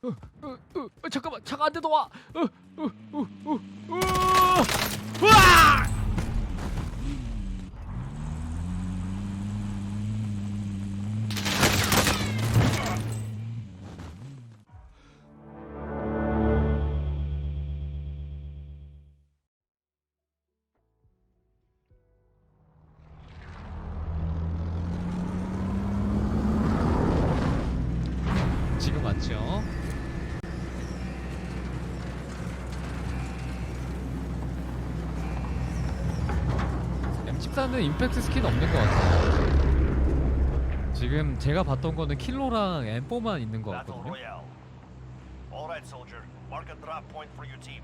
어, 어, 어, 어, 잠깐만 차가 한 대도 와. 어, 어, 어, 어, 어. 으아! M14는 임팩트 스킨 없는 것 같아요. 지금 제가 봤던 거는 킬로랑 M4만 있는 것 같거든요. Royale. All right, soldier. Mark a drop point for your team.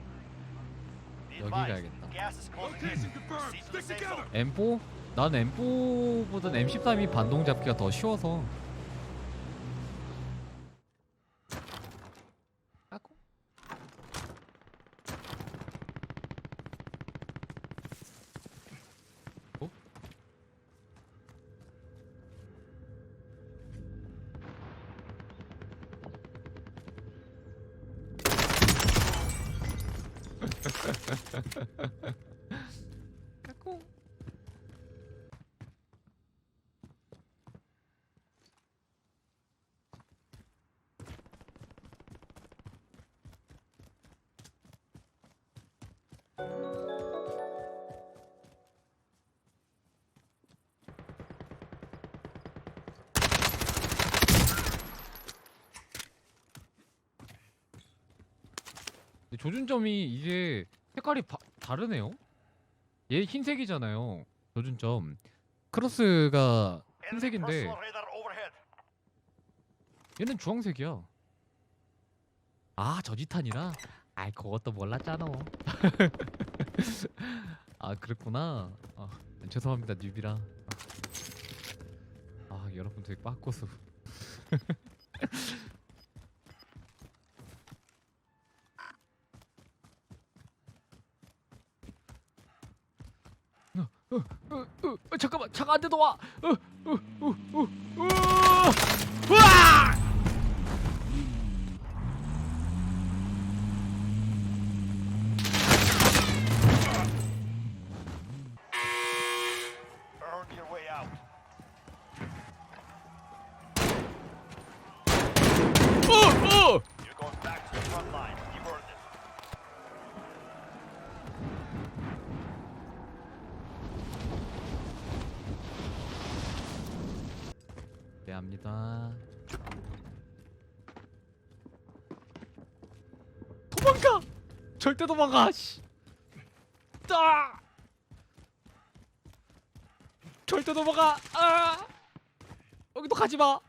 Be 여기 가야겠다. gas is closing in. Location confirmed. Proceed to the Stick safe together. zone. M4? 난 M4보단 M13이 반동 잡기가 더 쉬워서. 까꿍. 조준점이 이게 색깔이 바, 다르네요. 얘 흰색이잖아요. 조준점. 크로스가 Enemy 흰색인데. 얘는 주황색이야. 아 저지탄이라? 아이 그것도 몰랐잖아. 아 그랬구나. 아, 죄송합니다 뉴비라. 아 여러분 되게 빠꼬수. 어, 어, 어, 어, 잠깐만 차가 한 대도 와. 어, 어, 어, 어, 어. 으아! Earn your way out. 어, 어! You're going back to the front line. You've earned it. 미안합니다. 도망가! 절대 도망가! 씨. 따! 절대 도망가! 아! 여기도 가지 마.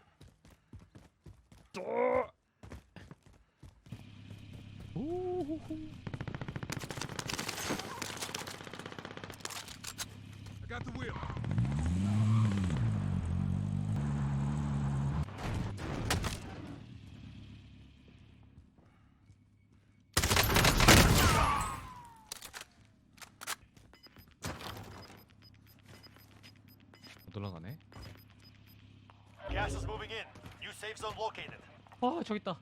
또. 오호호. I got the wheel. Safe zone located. 아 저기 있다.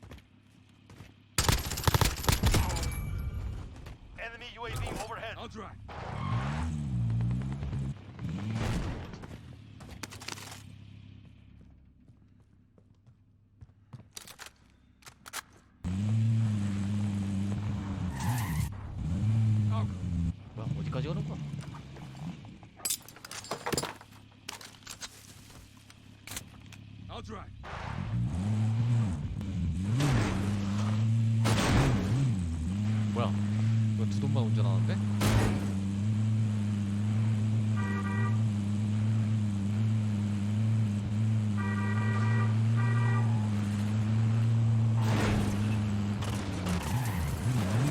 Enemy UAV overhead. I'll drive. 뭐야 어디까지 가는 거야? I'll drive. 이거 두 돈만 운전하는데?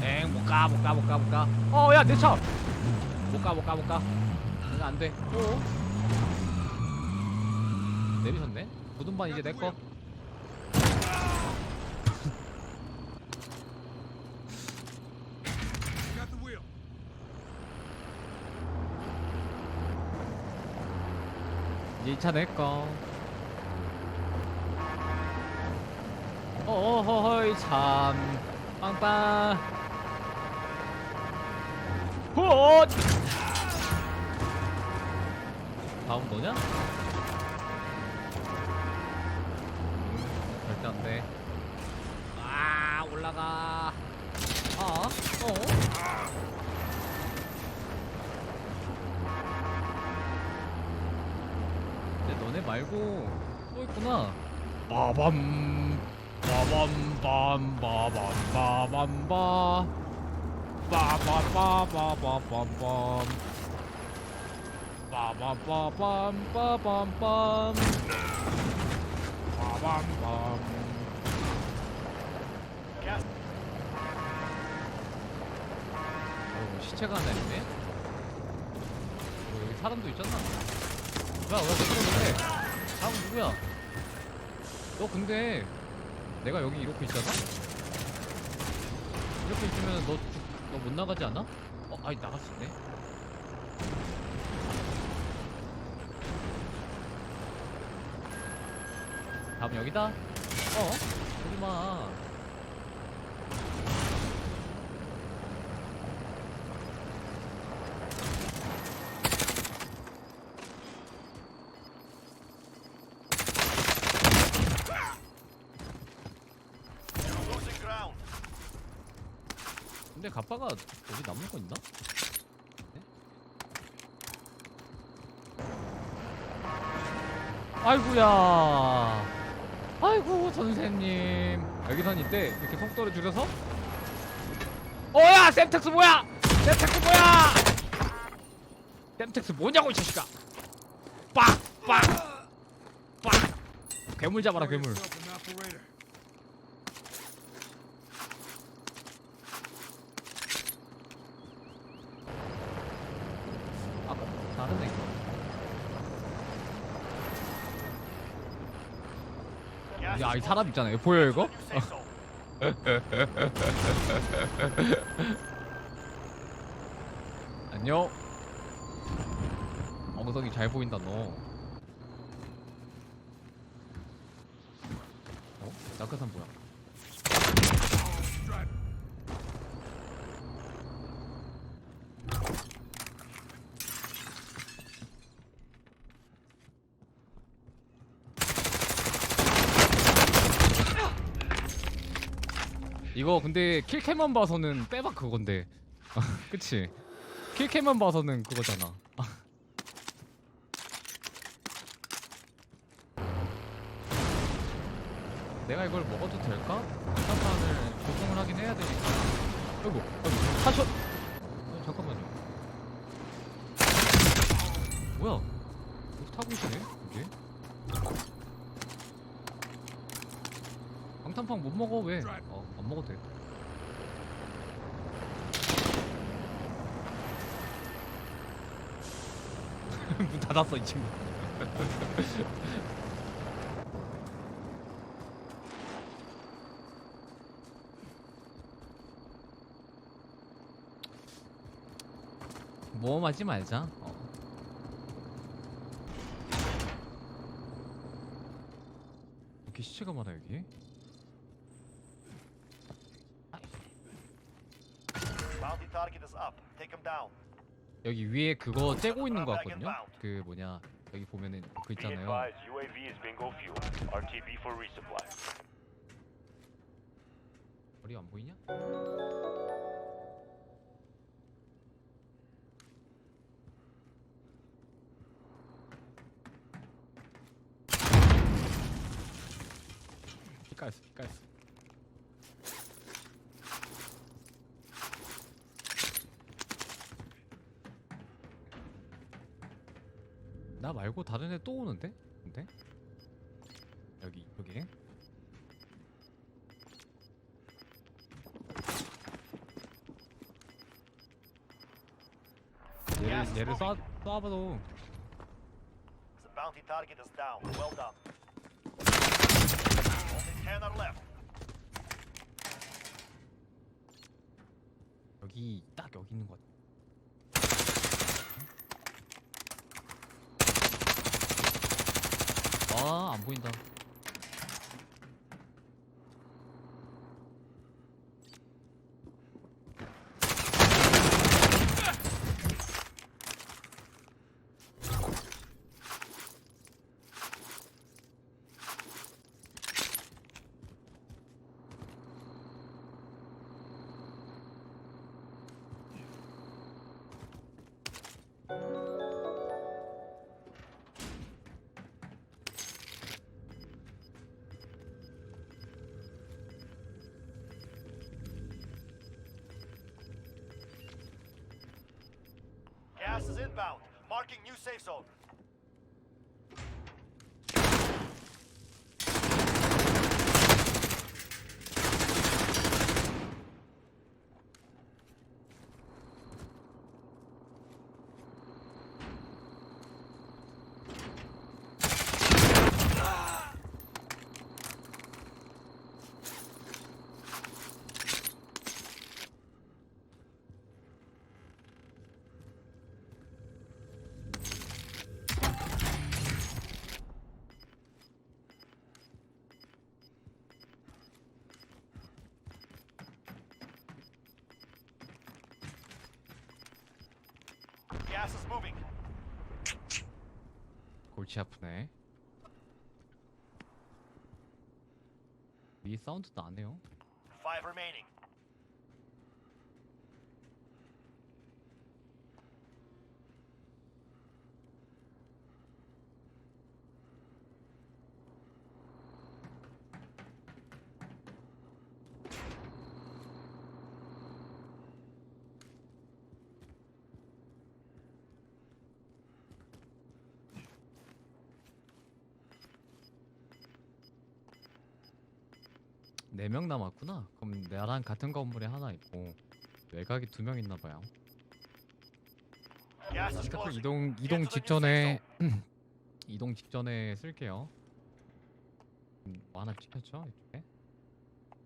엥, 못 가, 못 가, 못 가, 못 가. 어, 야, 내 차! 못 가, 못 가, 못 가. 이거 안 돼. 어? 내리셨네? 부둔반 이제 내 거. I got the wheel. 이제 이차내 거. 어, 어허허이 참 빵빵 헛 다음 너냐? 말고 또 있구나 빠밤 빠밤 빰 빠밤 빠밤 빠 빠바바바바밤밤 빠바바밤 빠밤밤 빠밤밤 어, 시체가 하나 있네. 어, 여기 사람도 있잖아. 뭐야, 왜 그러는데? 다음 누구야? 너 근데 내가 여기 이렇게 있잖아? 이렇게 있으면 너 너 못 나가지 않아? 어, 아니 나갈 수 있네. 다음 여기다. 어? 여기 마. 근데 가빠가 여기 남는 거 있나? 네? 아이구야. 아이고 선생님. 여기선 이때 이렇게 속도를 줄여서? 어야 샘텍스 뭐야? 샘텍스 뭐야? 샘텍스 뭐냐고 이 자식아. 빡빡 빡. 괴물 잡아라 괴물 Yourself an operator. 아까 다른 애 야, 이 사람. 있잖아요. 보여 이거? 안녕. 엉덩이 잘 보인다 너. 어? 낙하산 뭐야? Drive. 이거 근데 킬캠만 봐서는 빼박 그건데. 그치? 킬캠만 봐서는 그거잖아. 내가 이걸 먹어도 될까? 일단판을 조정을 하긴 해야 되니까. 아이고, 아이고, 사셔. 어, 잠깐만요. 뭐야? 타고 계시네? 이게? 방탄빵 못 먹어 왜? 어, 안 먹어도 돼. 문 닫았어 이 친구. 모험하지 말자. 어. 이렇게 시체가 많아 여기? Bounty target is up. Take him down. 여기 위에 그거 째고 있는 거 같거든요. 그 뭐냐 여기 보면은 그 있잖아요. 머리 안 보이냐? 까였어, 까 나 말고 다른 애 또 오는데? 근데? 여기 여기 얘를 얘를 쏴 쏴봐도 The bounty target is down. Well done. Only 10 are left. 여기 딱 여기 있는 것 같아. 아, 안 보인다. Gas is inbound. Marking new safe zone. Gas is moving. 골치 아프네. 이 사운드도 안 해요. Five remaining. 네 명 남았구나. 그럼 나랑 같은 건물에 하나 있고 외곽이 두 명 있나 봐요. Closing. 이동 이동 직전에. 이동 직전에 쓸게요. 음, 뭐 하나 찍혔죠 이쪽에?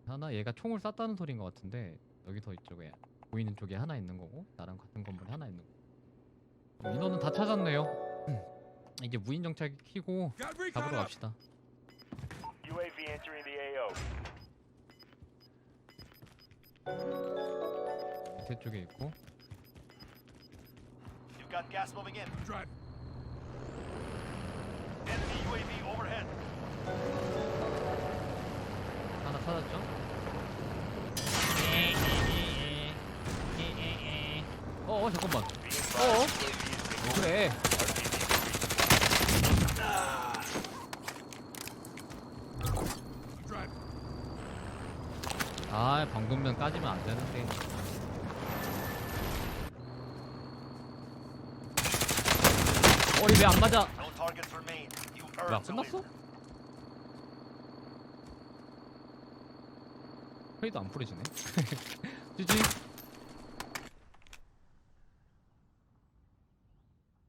하나 얘가 총을 쐈다는 소리인 것 같은데 여기 더 이쪽에 보이는 쪽에 하나 있는 거고 나랑 같은 건물에 하나 있는 거. 어, 인원은 다 찾았네요. 이제 무인 정찰기 키고 잡으러. 갑시다. UAV entering the AO. 밑에 쪽에 있고 You've got gas moving in. Drive. Enemy UAV overhead. 하나 찾았죠? 어, 어 잠깐만. 어? bingo 그래? 아 방금면 까지면 안 되는데. 어이 왜 안 맞아? 뭐야 끝났어? 회의도 안 풀어지네. 지지.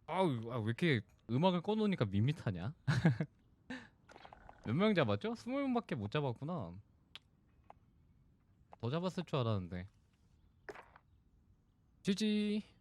아우 아, 왜 이렇게 음악을 꺼놓으니까 밋밋하냐? 몇 명 잡았죠? 스무 명밖에 못 잡았구나. 더 잡았을 줄 알았는데. 지지.